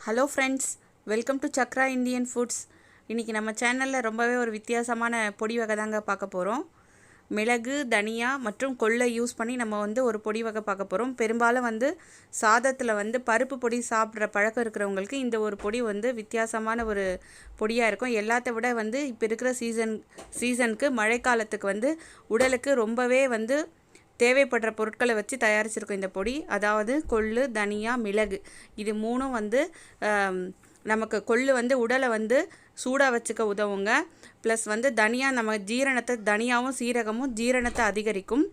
Hello friends welcome to Chakra Indian foods இன்றைக்கி நம்ம சேனலில் ரொம்பவே ஒரு வித்தியாசமான பொடி வகை தாங்க பார்க்க போகிறோம் மிளகு தனியா மற்றும் கொள்ளை யூஸ் பண்ணி நம்ம வந்து ஒரு பொடி வகை பார்க்க போகிறோம் பெரும்பாலும் வந்து சாதத்தில் வந்து பருப்பு பொடி சாப்பிட்ற பழக்கம் இருக்கிறவங்களுக்கு இந்த ஒரு பொடி வந்து வித்தியாசமான ஒரு பொடியாக இருக்கும். எல்லாத்த விட வந்து இப்போ இருக்கிற சீசன் சீசனுக்கு மழைக்காலத்துக்கு வந்து உடலுக்கு ரொம்பவே வந்து தேவைப்படுற பொருட்களை வச்சு தயாரிச்சிருக்கோம் இந்த பொடி. அதாவது கொள்ளு தனியா மிளகு. இது மூணும் வந்து நமக்கு கொள்ளு வந்து உடலை வந்து சூடாக வச்சுக்க உதவுங்க. ப்ளஸ் வந்து தனியா நம்ம ஜீரணத்தை தனியாகவும் சீரகமும் ஜீரணத்தை அதிகரிக்கும்.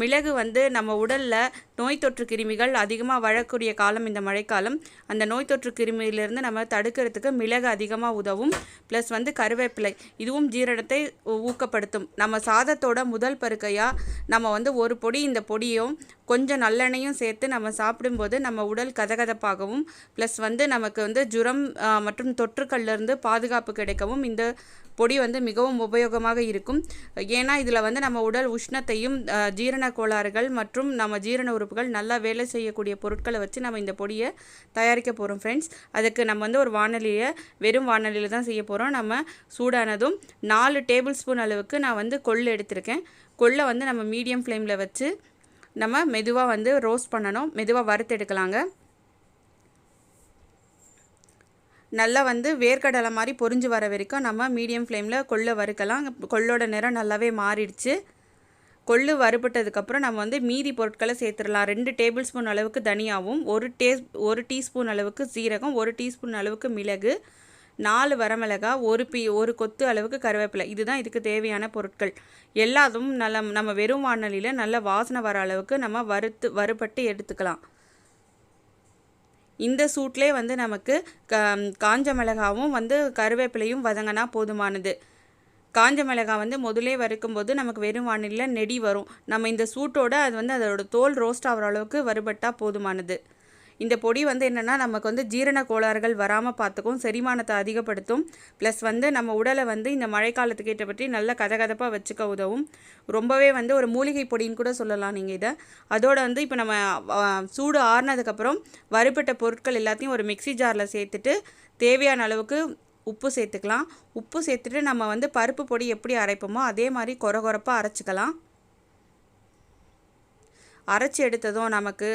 மிளகு வந்து நம்ம உடலில் நோய் தொற்று கிருமிகள் அதிகமாக வழக்கூடிய காலம் இந்த மழைக்காலம். அந்த நோய் தொற்று கிருமியிலிருந்து நம்ம தடுக்கிறதுக்கு மிளகு அதிகமாக உதவும். ப்ளஸ் வந்து கருவேப்பிலை இதுவும் ஜீரணத்தை ஊக்கப்படுத்தும். நம்ம சாதத்தோட முதல் பருக்கையாக நம்ம வந்து ஒரு பொடி இந்த பொடியும் கொஞ்சம் நல்லெண்ணெயும் சேர்த்து நம்ம சாப்பிடும்போது நம்ம உடல் கதகதப்பாகவும் ப்ளஸ் வந்து நமக்கு வந்து ஜுரம் மற்றும் தொற்றுக்கள்லேருந்து பாதுகாப்பு கிடைக்கவும் இந்த பொடி வந்து மிகவும் உபயோகமாக இருக்கும். ஏன்னா இதில் வந்து நம்ம உடல் உஷ்ணத்தையும் ஜீரண கோளாறுகள் மற்றும் நம்ம ஜீரண உறுப்புகள் நல்லா வேலை செய்யக்கூடிய பொருட்களை வச்சு நம்ம இந்த பொடியை தயாரிக்க போகிறோம் ஃப்ரெண்ட்ஸ் அதுக்கு நம்ம வந்து ஒரு வானொலியை வெறும் வானொலியில் தான் செய்ய போகிறோம் நம்ம சூடானதும் நாலு டேபிள் ஸ்பூன் அளவுக்கு நான் வந்து கொள்ளு எடுத்திருக்கேன். கொள்ளை வந்து நம்ம மீடியம் ஃப்ளேமில் வச்சு நம்ம மெதுவாக வந்து ரோஸ்ட் பண்ணணும். மெதுவாக வறுத்து எடுக்கலாங்க நல்லா வந்து வேர்க்கடலை மாதிரி பொரிஞ்சு வர வரைக்கும் நம்ம மீடியம் ஃப்ளேமில் கொள்ளை வறுக்கலாம். கொள்ளோட நிறம் நல்லாவே மாறிடுச்சு. கொள்ளு வறுபட்டதுக்கப்புறம் நம்ம வந்து மீதி பொருட்களை சேர்த்துடலாம். ரெண்டு டேபிள் ஸ்பூன் அளவுக்கு தனியாவும் ஒரு டே ஒரு டீஸ்பூன் அளவுக்கு சீரகம் ஒரு டீஸ்பூன் அளவுக்கு மிளகு நாலு வரமிளகா ஒரு பீ ஒரு கொத்து அளவுக்கு கருவேப்பிலை. இதுதான் இதுக்கு தேவையான பொருட்கள். எல்லாத்தும் நல்ல நம்ம வெறும் வானலியில் நல்ல வாசனை வர அளவுக்கு நம்ம வறுத்து வறுபட்டு எடுத்துக்கலாம். இந்த சூட்லேயே வந்து நமக்கு க காஞ்ச மிளகாவும் வந்து கருவேப்பிலையும் வதங்கினா போதுமானது. காஞ்ச மிளகாய் வந்து முதலே வறுக்கும்போது நமக்கு வெறும் வானிலையில் நெடி வரும். நம்ம இந்த சூட்டோட அது வந்து அதோட தோல் ரோஸ்ட் ஆகிற அளவுக்கு வறுபட்டால் போதுமானது. இந்த பொடி வந்து என்னென்னா நமக்கு வந்து ஜீரண கோளாறுகள் வராமல் பார்த்துக்கும் செரிமானத்தை அதிகப்படுத்தும். ப்ளஸ் வந்து நம்ம உடலை வந்து இந்த மழைக்காலத்துக்கு ஏற்ற பற்றி நல்ல கதகதப்பாக வச்சுக்க உதவும். ரொம்பவே வந்து ஒரு மூலிகை பொடின்னு கூட சொல்லலாம் நீங்கள் இதை. அதோட வந்து இப்போ நம்ம சூடு ஆறுனதுக்கப்புறம் வறுபட்ட பொருட்கள் எல்லாத்தையும் ஒரு மிக்ஸி ஜாரில் சேர்த்துட்டு தேவையான அளவுக்கு உப்பு சேர்த்துக்கலாம். உப்பு சேர்த்துட்டு நம்ம வந்து பருப்பு பொடி எப்படி அரைப்போமோ அதே மாதிரி கொர கொரப்பாக அரைச்சிக்கலாம். அரைச்சி எடுத்ததும் நமக்கு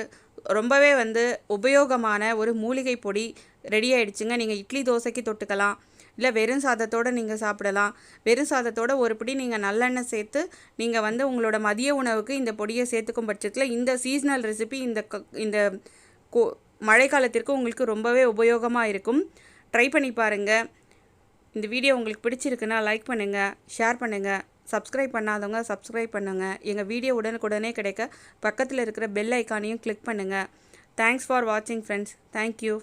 ரொம்பவே வந்து உபயோகமான ஒரு மூலிகை பொடி ரெடி ஆயிடுச்சுங்க. நீங்கள் இட்லி தோசைக்கு தொட்டுக்கலாம். இல்லை வெறும் சாதத்தோடு நீங்கள் சாப்பிடலாம். வெறும் சாதத்தோட ஒரு பிடி நீங்கள் நல்லெண்ணெய் சேர்த்து நீங்கள் வந்து உங்களோட மதிய உணவுக்கு இந்த பொடியை சேர்த்துக்கும் பட்சத்தில் இந்த சீசனல் ரெசிபி இந்த க இந்த கோ மழைக்காலத்திற்கு உங்களுக்கு ரொம்பவே உபயோகமாக இருக்கும். ட்ரை பண்ணி பாருங்கள் இந்த வீடியோ உங்களுக்கு பிடிச்சிருக்குன்னா லைக் பண்ணுங்கள் ஷேர் பண்ணுங்கள் சப்ஸ்கிரைப் பண்ணாதவங்க சப்ஸ்கிரைப் பண்ணுங்கள் எங்கள் வீடியோ உடனுக்குடனே கிடைக்க பக்கத்தில் இருக்கிற பெல் ஐக்கானையும் கிளிக் பண்ணுங்கள் தேங்க்ஸ் ஃபார் வாட்சிங் ஃப்ரெண்ட்ஸ் தேங்க்யூ